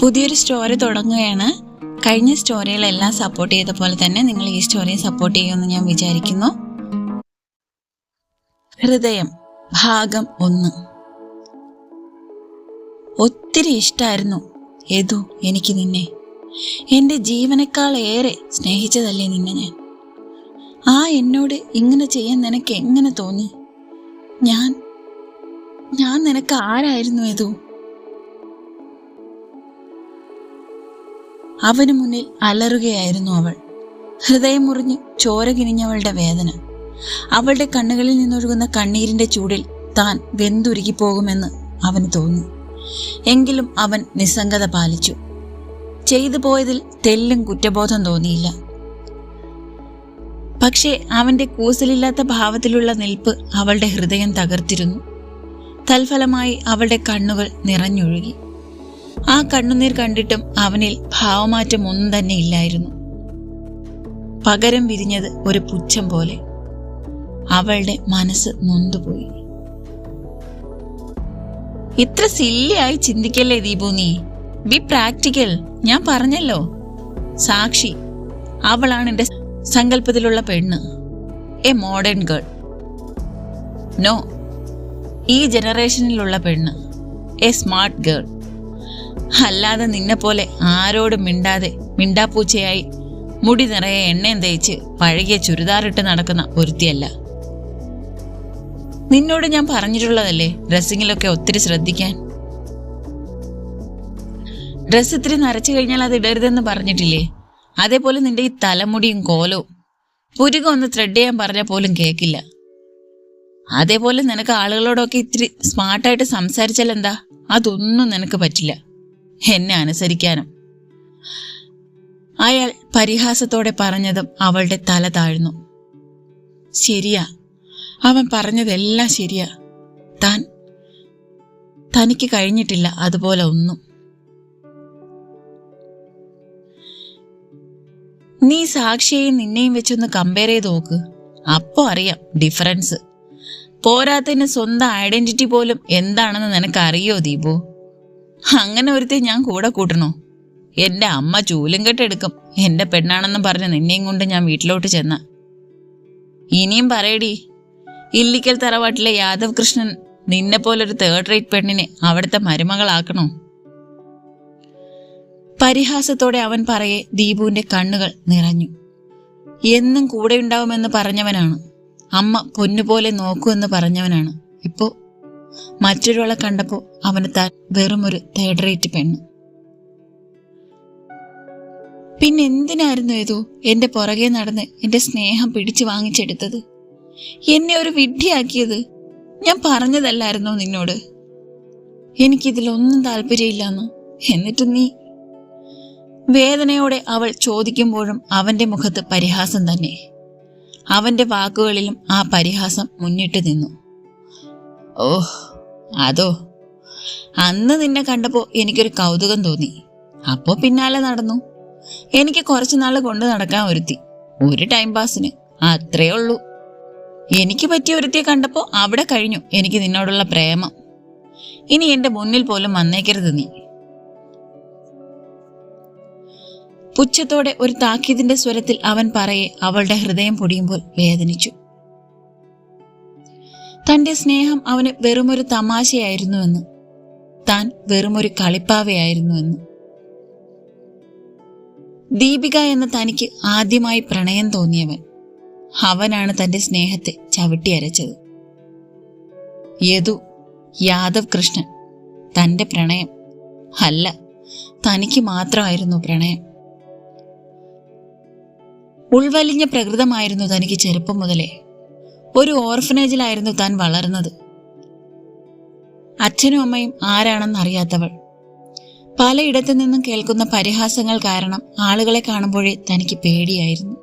പുതിയൊരു സ്റ്റോറി തുടങ്ങുകയാണ്. കഴിഞ്ഞ സ്റ്റോറികളെല്ലാം സപ്പോർട്ട് ചെയ്ത പോലെ തന്നെ നിങ്ങൾ ഈ സ്റ്റോറിയെ സപ്പോർട്ട് ചെയ്യുമെന്ന് ഞാൻ വിചാരിക്കുന്നു. ഹൃദയം ഭാഗം ഒന്ന്. ഒത്തിരി ഇഷ്ടമായിരുന്നു ഏതു എനിക്ക് നിന്നെ. എന്റെ ജീവനേക്കാൾ ഏറെ സ്നേഹിച്ചതല്ലേ നിന്നെ ഞാൻ. ആ എന്നോട് ഇങ്ങനെ ചെയ്യാൻ നിനക്ക് എങ്ങനെ തോന്നി? ഞാൻ ഞാൻ നിനക്ക് ആരായിരുന്നു യദു അവന് മുന്നിൽ അലറുകയായിരുന്നു അവൾ. ഹൃദയം മുറിഞ്ഞ് ചോര കിനിഞ്ഞവളുടെ വേദന. അവളുടെ കണ്ണുകളിൽ നിന്നൊഴുകുന്ന കണ്ണീരിന്റെ ചൂടിൽ താൻ വെന്തുരുകി പോകുമെന്ന് അവന് തോന്നി. എങ്കിലും അവൻ നിസ്സംഗത പാലിച്ചു. ചെയ്തു പോയതിൽ തെല്ലും കുറ്റബോധം തോന്നിയില്ല. പക്ഷേ അവന്റെ കൂസലില്ലാത്ത ഭാവത്തിലുള്ള നിൽപ്പ് അവളുടെ ഹൃദയം തകർത്തിരുന്നു. തൽഫലമായി അവളുടെ കണ്ണുകൾ നിറഞ്ഞൊഴുകി. ആ കണ്ണുനീർ കണ്ടിട്ടും അവനിൽ ഭാവമാറ്റം ഒന്നും തന്നെ ഇല്ലായിരുന്നു. പകരം വിരിഞ്ഞത് ഒരു പുച്ഛം പോലെ. അവളുടെ മനസ്സ് നൊന്തുപോയി. ഇത്ര സില്ലിയായി ചിന്തിക്കല്ലേ ദീപു നീ? Be practical. ഞാൻ പറഞ്ഞല്ലോ. സാക്ഷി അവളാണ് എന്റെ സങ്കല്പത്തിലുള്ള പെണ്ണ്. A modern girl. നോ ഈ ജനറേഷനിലുള്ള പെണ്ണ്. A smart girl. അല്ലാതെ നിന്നെ പോലെ ആരോടും മിണ്ടാതെ മിണ്ടാപ്പൂച്ചയായി മുടി നിറയെ എണ്ണയും തേച്ച് പഴകിയ ചുരിദാറിട്ട് നടക്കുന്ന ഒരുത്തിയല്ല. നിന്നോട് ഞാൻ പറഞ്ഞിട്ടുള്ളതല്ലേ ഡ്രസ്സിങ്ങിലൊക്കെ ഒത്തിരി ശ്രദ്ധിക്കാൻ? ഡ്രസ്സ് ഇത്തിരി നരച്ചു കഴിഞ്ഞാൽ അത് ഇടരുതെന്ന് പറഞ്ഞിട്ടില്ലേ? അതേപോലെ നിന്റെ ഈ തലമുടിയും കോലവും. പുരുകം ഒന്ന് ത്രെഡ് ചെയ്യാൻ പറഞ്ഞ പോലും കേക്കില്ല. അതേപോലെ നിനക്ക് ആളുകളോടൊക്കെ ഇത്തിരി സ്മാർട്ടായിട്ട് സംസാരിച്ചാൽ എന്താ? അതൊന്നും നിനക്ക് പറ്റില്ല. എന്നെ അനുസരിക്കാനും. അയാൾ പരിഹാസത്തോടെ പറഞ്ഞതും അവളുടെ തല താഴ്ന്നു. ശരിയാ അവൻ പറഞ്ഞതെല്ലാം ശരിയാ. താൻ തനിക്ക് കഴിഞ്ഞിട്ടില്ല അതുപോലെ ഒന്നും. നീ സാക്ഷിയെയും നിന്നെയും വെച്ചൊന്ന് കമ്പയർ ചെയ്ത് നോക്ക്. അപ്പോ അറിയാം ഡിഫറൻസ് പോരാത്തതിന് സ്വന്തം ഐഡന്റിറ്റി പോലും എന്താണെന്ന് നിനക്ക് അറിയോ ദീപു? അങ്ങനെ ഒരുത്തി ഞാൻ കൂടെ കൂട്ടണോ? എന്റെ അമ്മ ചൂലും കെട്ടെടുക്കും എന്റെ പെണ്ണാണെന്നും പറഞ്ഞ് നിന്നെയും കൊണ്ട് ഞാൻ വീട്ടിലോട്ട് ചെന്ന. ഇനിയും പറയടി. ഇല്ലിക്കൽ തറവാട്ടിലെ യാദവ് കൃഷ്ണൻ നിന്നെ പോലൊരു തേർഡ് റേറ്റ് പെണ്ണിനെ അവിടുത്തെ മരുമകളാക്കണോ? പരിഹാസത്തോടെ അവൻ പറയെ ദീപുവിന്റെ കണ്ണുകൾ നിറഞ്ഞു. എന്നും കൂടെ ഉണ്ടാവുമെന്ന് പറഞ്ഞവനാണ്. അമ്മ പൊന്നുപോലെ നോക്കൂ എന്ന് പറഞ്ഞവനാണ്. ഇപ്പോ മറ്റൊരാളെ കണ്ടപ്പോ അവന് താൻ വെറുമൊരു തേർഡ് റേറ്റ് പെണ്ണ്. പിന്നെ എന്തിനായിരുന്നു ഏതോ? എന്റെ പുറകെ നടന്ന് എന്റെ സ്നേഹം പിടിച്ചു വാങ്ങിച്ചെടുത്തത്? എന്നെ ഒരു വിഡ്ഢിയാക്കിയത്? ഞാൻ പറഞ്ഞതല്ലായിരുന്നോ നിന്നോട്? എനിക്കിതിലൊന്നും താല്പര്യമില്ലെന്ന്. എന്നിട്ട് നീ? വേദനയോടെ അവൾ ചോദിക്കുമ്പോഴും അവന്റെ മുഖത്ത് പരിഹാസം തന്നെ. അവന്റെ വാക്കുകളിലും ആ പരിഹാസം മുന്നിട്ട് നിന്നു. ഓഹ് അതോ? അന്ന് നിന്നെ കണ്ടപ്പോ എനിക്കൊരു കൗതുകം തോന്നി. അപ്പോ പിന്നാലെ നടന്നു. എനിക്ക് കുറച്ചു നാൾ കൊണ്ട് നടക്കാൻ ഒരുത്തി. ഒരു ടൈം പാസിന് അത്രേ ഉള്ളൂ. എനിക്ക് പറ്റിയ ഒരുത്തിയെ കണ്ടപ്പോ അവിടെ കഴിഞ്ഞു എനിക്ക് നിന്നോടുള്ള പ്രേമം. ഇനി എന്റെ മുന്നിൽ പോലും വന്നേക്കരുത് നീ. പുച്ഛത്തോടെ ഒരു താക്കീതിന്റെ സ്വരത്തിൽ അവൻ പറയെ അവളുടെ ഹൃദയം പൊടിയുമ്പോൾ വേദനിച്ചു. തന്റെ സ്നേഹം അവന് വെറുമൊരു തമാശയായിരുന്നുവെന്ന് താൻ വെറുമൊരു കളിപ്പാവയായിരുന്നുവെന്ന്. ദീപിക എന്ന തനിക്ക് ആദ്യമായി പ്രണയം തോന്നിയവൻ അവനാണ് തന്റെ സ്നേഹത്തെ ചവിട്ടി അരച്ചത് യദു യാദവ് കൃഷ്ണൻ തന്റെ പ്രണയം അല്ല തനിക്ക് മാത്രമായിരുന്നു പ്രണയം. ഉൾവലിഞ്ഞ പ്രകൃതമായിരുന്നു തനിക്ക് ചെറുപ്പം മുതലേ ഒരു ഓർഫനേജിലായിരുന്നു താൻ വളർന്നത്. അച്ഛനും അമ്മയും ആരാണെന്ന് ആരാണെന്നറിയാത്തവൾ. പലയിടത്തു നിന്നും കേൾക്കുന്ന പരിഹാസങ്ങൾ കാരണം ആളുകളെ കാണുമ്പോഴേ തനിക്ക് പേടിയായിരുന്നു.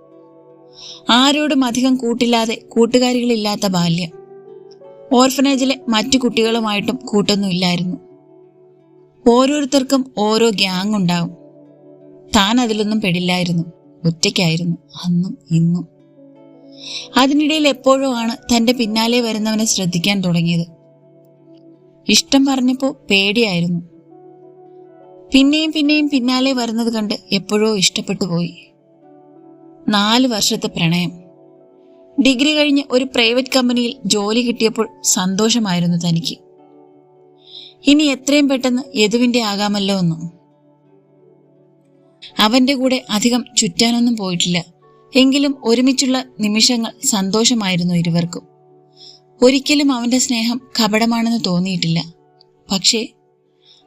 ആരോടും അധികം കൂട്ടില്ലാതെ കൂട്ടുകാരികളില്ലാത്ത ബാല്യം. ഓർഫനേജിലെ മറ്റു കുട്ടികളുമായിട്ടും കൂട്ടൊന്നുമില്ലായിരുന്നു ഓരോരുത്തർക്കും ഓരോ ഗ്യാങ് ഉണ്ടാവും താൻ അതിലൊന്നും പെടില്ലായിരുന്നു. ഒറ്റയ്ക്കായിരുന്നു. അന്നും ഇന്നും. അതിനിടയിൽ എപ്പോഴും ആണ് തന്റെ പിന്നാലെ വരുന്നവനെ ശ്രദ്ധിക്കാൻ തുടങ്ങിയത്. ഇഷ്ടം പറഞ്ഞപ്പോ പേടിയായിരുന്നു. പിന്നെയും പിന്നെയും പിന്നാലെ വരുന്നത് കണ്ട് എപ്പോഴോ ഇഷ്ടപ്പെട്ടു പോയി. നാല് വർഷത്തെ പ്രണയം. ഡിഗ്രി കഴിഞ്ഞ് ഒരു പ്രൈവറ്റ് കമ്പനിയിൽ ജോലി കിട്ടിയപ്പോൾ സന്തോഷമായിരുന്നു തനിക്ക്. ഇനി എത്രയും പെട്ടെന്ന് യദുവിന്റെ ആകാമല്ലോ എന്നും. അവന്റെ കൂടെ അധികം ചുറ്റാനൊന്നും പോയിട്ടില്ല. എങ്കിലും ഒരുമിച്ചുള്ള നിമിഷങ്ങൾ സന്തോഷമായിരുന്നു ഇരുവർക്കും. ഒരിക്കലും അവന്റെ സ്നേഹം കപടമാണെന്ന് തോന്നിയിട്ടില്ല. പക്ഷേ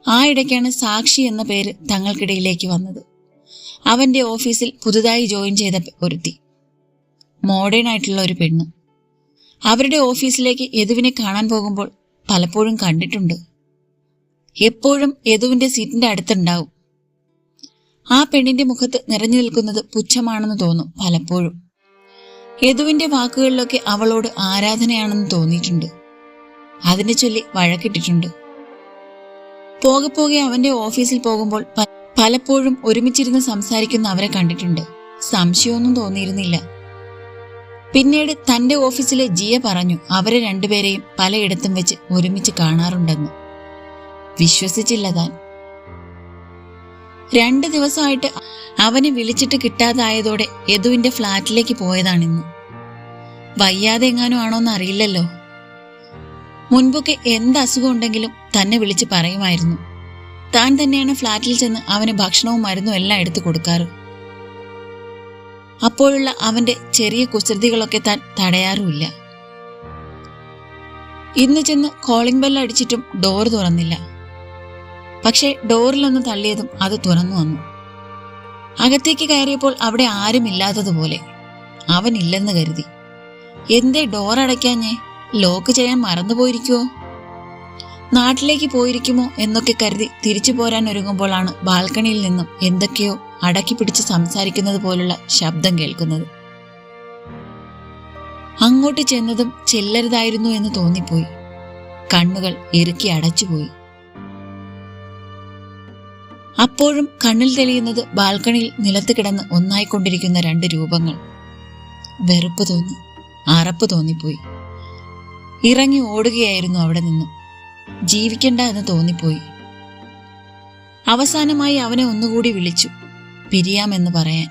ആ ഇടയ്ക്കാണ് സാക്ഷി എന്ന പേര് തങ്ങൾക്കിടയിലേക്ക് വന്നത്. അവന്റെ ഓഫീസിൽ പുതുതായി ജോയിൻ ചെയ്ത ഒരുത്തി. മോഡേൺ ആയിട്ടുള്ള ഒരു പെണ്ണ്. അവരുടെ ഓഫീസിലേക്ക് യദുവിനെ കാണാൻ പോകുമ്പോൾ പലപ്പോഴും കണ്ടിട്ടുണ്ട്. എപ്പോഴും യദുവിന്റെ സീറ്റിന്റെ അടുത്തുണ്ടാവും. ആ പെണ്ണിന്റെ മുഖത്ത് നിറഞ്ഞു നിൽക്കുന്നത് പുച്ഛമാണെന്ന് തോന്നും പലപ്പോഴും. യദുവിന്റെ വാക്കുകളിലൊക്കെ അവളോട് ആരാധനയാണെന്ന് തോന്നിയിട്ടുണ്ട്. അതിനെ ചൊല്ലി വഴക്കിട്ടിട്ടുണ്ട്. പോകെ പോകെ അവന്റെ ഓഫീസിൽ പോകുമ്പോൾ പലപ്പോഴും ഒരുമിച്ചിരുന്ന് സംസാരിക്കുന്ന അവരെ കണ്ടിട്ടുണ്ട്. സംശയമൊന്നും തോന്നിയിരുന്നില്ല. പിന്നീട് തന്റെ ഓഫീസിലെ ജിയ പറഞ്ഞു അവരെ രണ്ടുപേരെയും പലയിടത്തും വെച്ച് ഒരുമിച്ച് കാണാറുണ്ടെന്ന്. വിശ്വസിച്ചില്ല താൻ. രണ്ട് ദിവസമായിട്ട് അവനെ വിളിച്ചിട്ട് കിട്ടാതായതോടെ യദുവിന്റെ ഫ്ലാറ്റിലേക്ക് പോയതാണിന്ന്. വയ്യാതെ എങ്ങാനും ആണോന്ന് അറിയില്ലല്ലോ. മുൻപൊക്കെ എന്ത് അസുഖം ഉണ്ടെങ്കിലും തന്നെ വിളിച്ച് പറയുമായിരുന്നു. താൻ തന്നെയാണ് ഫ്ലാറ്റിൽ ചെന്ന് അവന് ഭക്ഷണവും മരുന്നും എല്ലാം എടുത്തു കൊടുക്കാറ്. അപ്പോഴുള്ള അവന്റെ ചെറിയ കുസൃതികളൊക്കെ താൻ തടയാറുമില്ല. ഇന്ന് ചെന്ന് കോളിംഗ് ബെല്ലടിച്ചിട്ടും ഡോർ തുറന്നില്ല. പക്ഷേ ഡോറിലൊന്ന് തള്ളിയതും അത് തുറന്നു വന്നു. അകത്തേക്ക് കയറിയപ്പോൾ അവിടെ ആരുമില്ലാത്തതുപോലെ അവനില്ലെന്ന് കരുതി. എന്തേ ഡോർ അടയ്ക്കാഞ്ഞേ? ലോക്ക് ചെയ്യാൻ മറന്നുപോയിരിക്കുവോ? നാട്ടിലേക്ക് പോയിരിക്കുമോ എന്നൊക്കെ കരുതി തിരിച്ചു പോരാൻ ഒരുങ്ങുമ്പോഴാണ് ബാൽക്കണിയിൽ നിന്നും എന്തൊക്കെയോ അടക്കി പിടിച്ച് സംസാരിക്കുന്നത് പോലുള്ള ശബ്ദം കേൾക്കുന്നത്. അങ്ങോട്ട് ചെന്നതും ചെല്ലരുതായിരുന്നു എന്ന് തോന്നിപ്പോയി. കണ്ണുകൾ ഇറുക്കി അടച്ചുപോയി. അപ്പോഴും കണ്ണിൽ തെളിയുന്നത് ബാൽക്കണിയിൽ നിലത്ത് കിടന്ന് ഒന്നായിക്കൊണ്ടിരിക്കുന്ന രണ്ട് രൂപങ്ങൾ. വെറുപ്പ് തോന്നി. അറപ്പ് തോന്നിപ്പോയി. ഇറങ്ങി ഓടുകയായിരുന്നു അവിടെ നിന്ന്. ജീവിക്കണ്ട എന്ന് തോന്നിപ്പോയി. അവസാനമായി അവനെ ഒന്നുകൂടി വിളിച്ചു. പിരിയാമെന്ന് പറയാൻ.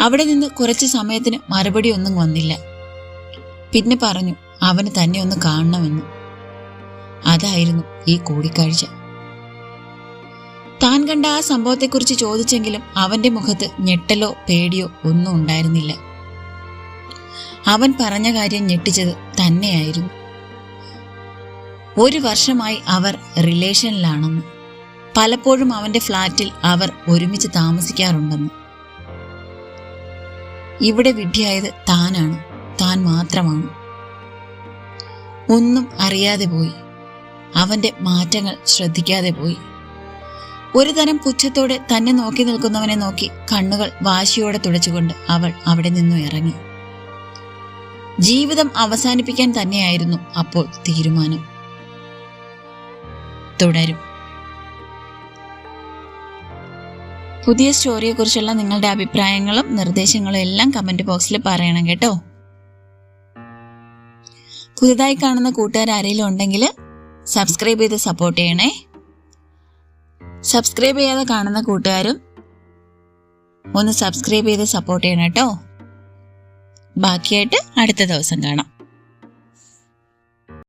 അവിടെ നിന്ന് കുറച്ച് സമയത്തിന് മറുപടി ഒന്നും വന്നില്ല. പിന്നെ പറഞ്ഞു അവന് തന്നെ ഒന്ന് കാണണമെന്ന്. അതായിരുന്നു ഈ കൂടിക്കാഴ്ച. താൻ കണ്ട ആ സംഭവത്തെക്കുറിച്ച് ചോദിച്ചെങ്കിലും അവന്റെ മുഖത്ത് ഞെട്ടലോ പേടിയോ ഒന്നും ഉണ്ടായിരുന്നില്ല. അവൻ പറഞ്ഞ കാര്യം ഞെട്ടിച്ചത് തന്നെയായിരുന്നു. ഒരു വർഷമായി അവർ റിലേഷനിലാണെന്ന്. പലപ്പോഴും അവന്റെ ഫ്ലാറ്റിൽ അവർ ഒരുമിച്ച് താമസിക്കാറുണ്ടെന്ന്. ഇവിടെ വിഡ്ഢിയായത് താനാണ്. താൻ മാത്രമാണ്. ഒന്നും അറിയാതെ പോയി. അവന്റെ മാറ്റങ്ങൾ ശ്രദ്ധിക്കാതെ പോയി. ഒരു തരം പുച്ഛത്തോടെ തന്നെ നോക്കി നിൽക്കുന്നവനെ നോക്കി കണ്ണുകൾ വാശിയോടെ തുടച്ചുകൊണ്ട് അവൾ അവിടെ നിന്നും ഇറങ്ങി. ജീവിതം അവസാനിപ്പിക്കാൻ തന്നെയായിരുന്നു അപ്പോൾ തീരുമാനം. തുടരും. പുതിയ സ്റ്റോറിയെക്കുറിച്ചുള്ള നിങ്ങളുടെ അഭിപ്രായങ്ങളും നിർദ്ദേശങ്ങളും എല്ലാം കമന്റ് ബോക്സിൽ പറയണം കേട്ടോ. പുതുതായി കാണുന്ന കൂട്ടുകാർ ആരെങ്കിലും ഉണ്ടെങ്കിൽ സബ്സ്ക്രൈബ് ചെയ്ത് സപ്പോർട്ട് ചെയ്യണേ. സബ്സ്ക്രൈബ് ചെയ്യാതെ കാണുന്ന കൂട്ടുകാരും ഒന്ന് സബ്സ്ക്രൈബ് ചെയ്ത് സപ്പോർട്ട് ചെയ്യണം കേട്ടോ. ബാക്കിയായിട്ട് അടുത്ത ദിവസം കാണാം.